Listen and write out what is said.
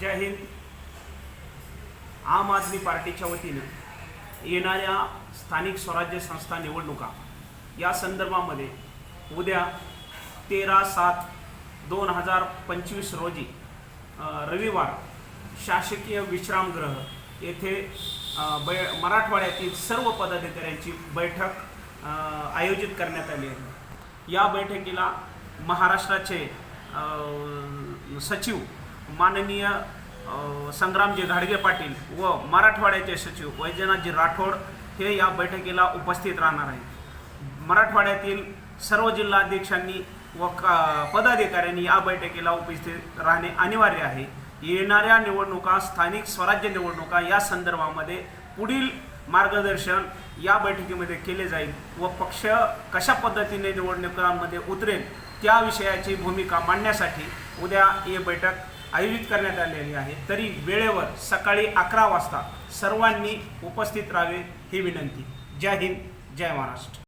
जय हिंद. आम आदमी पार्टीच्या वतीनं येणाऱ्या स्थानिक स्वराज्य संस्था निवडणुका या संदर्भामध्ये उद्या तेरा सात दोन हजार पंचवीस रोजी रविवार शासकीय विश्रामगृह येथे बै मराठवाड्यातील सर्व पदाधिकाऱ्यांची बैठक आयोजित करण्यात आली आहे. या बैठकीला महाराष्ट्राचे सचिव माननीय संग्रामजी घाडगे पाटील व मराठवाड्याचे सचिव वैजनाथजी राठोड हे या बैठकीला उपस्थित राहणार आहेत. मराठवाड्यातील सर्व जिल्हाध्यक्षांनी व का पदाधिकाऱ्यांनी या बैठकीला उपस्थित राहणे अनिवार्य आहे. येणाऱ्या निवडणुका स्थानिक स्वराज्य निवडणुका या संदर्भामध्ये पुढील मार्गदर्शन या बैठकीमध्ये केले जाईल व पक्ष कशा पद्धतीने निवडणुकांमध्ये उतरेल त्या विषयाची भूमिका मांडण्यासाठी उद्या ही बैठक आयोजित करण्यात आलेली आहे. तरी वेळेवर सकाळी अकरा वाजता सर्वांनी उपस्थित राहावे ही विनंती. जय हिंद जय महाराष्ट्र.